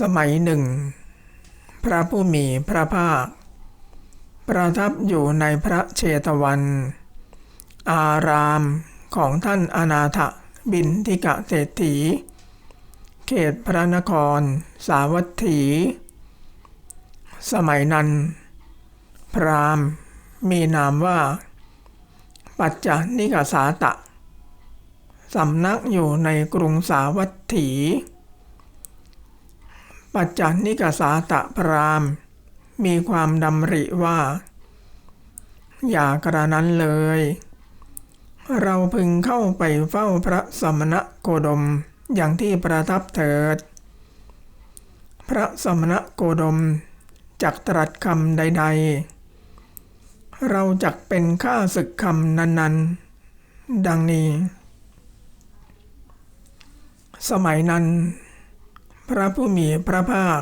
สมัยหนึ่ง พระผู้มีพระภาค ประทับอยู่ในพระเชตวัน อารามของท่านอนาถบินทิกะเศรษฐี เขตพระนครสาวัตถี สมัยนั้น พราหมณ์มีนามว่า ปัจจานิกาสาตะ สำนักอยู่ในกรุงสาวัตถี ปัจจานิกาสาตะพราม มีความดำริว่า อย่ากระนั้นเลย เราพึงเข้าไปเฝ้าพระสมณะโคดมอย่างที่ประทับเถิด พระสมณะโคดมจักตรัสคำใด ๆ เราจักเป็นข้าศึกคำนั้น ๆ ดังนี้ สมัยนั้น พระผู้มีพระภาค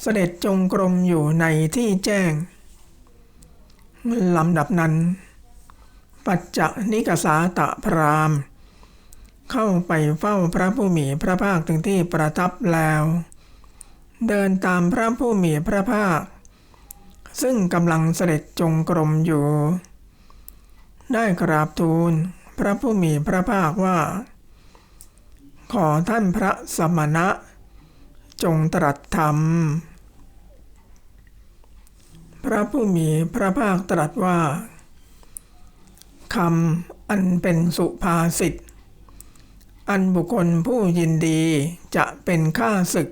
เสด็จจงกรมอยู่ในที่แจ้งลำดับนั้น ปัจจนิกสาตะพรามณ์เข้าไปเฝ้าพระผู้มีพระภาคถึงที่ประทับแล้ว เดินตามพระผู้มีพระภาค ซึ่งกำลังเสด็จจงกรมอยู่ ได้กราบทูลพระผู้มีพระภาคว่า ขอท่านพระสมณะ จงตรัสธรรม พระผู้มีพระภาคตรัสว่าคำอันเป็นสุภาษิต อันบุคคลผู้ยินดีจะเป็นข้าศึก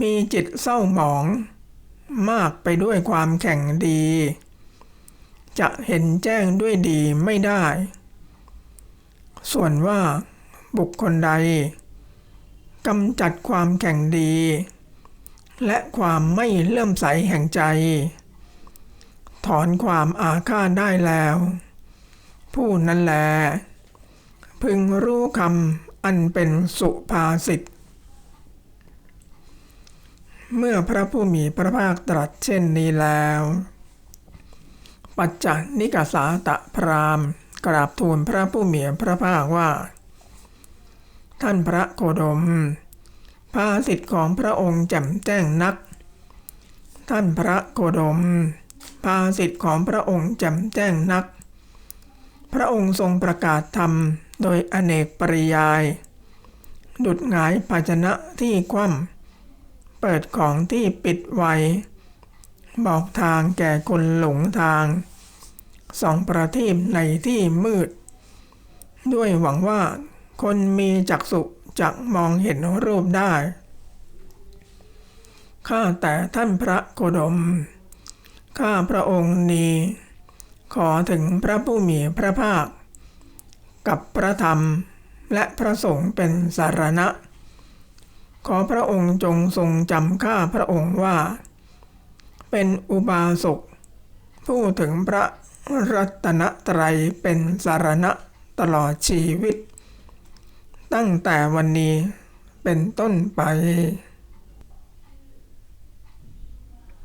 มีจิตเศร้าหมอง มากไปด้วยความแข่งดี จะเห็นแจ้งด้วยดีไม่ได้ ส่วนว่า บุคคลใดกำจัดความแข่งดี และความไม่เลื่อมใสแห่งใจ ถอนความอาฆาตได้แล้ว ผู้นั้นแล พึงรู้คำอันเป็นสุภาษิตเมื่อพระผู้มีพระภาคตรัสเช่นนี้แล้ว ปัจจนิกาสาตะพรามณ์กราบทูลพระผู้มีพระภาคว่า ท่านพระโคดม ภาสิทธิ์ของพระองค์แจ่มแจ้งนัก ท่านพระโคดม ภาสิทธิ์ของพระองค์แจ่มแจ้งนัก พระองค์ทรงประกาศธรรมโดยอเนกปริยาย ดุดหงายภาชนะที่คว่ำเปิดของที่ปิดไว้บอกทางแก่คนหลงทางสองประทีปในที่มืด ด้วยหวังว่า คนมีจักษุจะมองเห็นรูปได้ ข้าแต่ท่านพระโคดม ข้าพระองค์นี้ ขอถึงพระผู้มีพระภาค กับพระธรรมและพระสงฆ์เป็นสารณะ ขอพระองค์จงทรงจำข้าพระองค์ว่า เป็นอุบาสกผู้ถึงพระรัตนตรัยเป็นสารณะตลอดชีวิต ตั้งแต่วันนี้เป็นต้นไป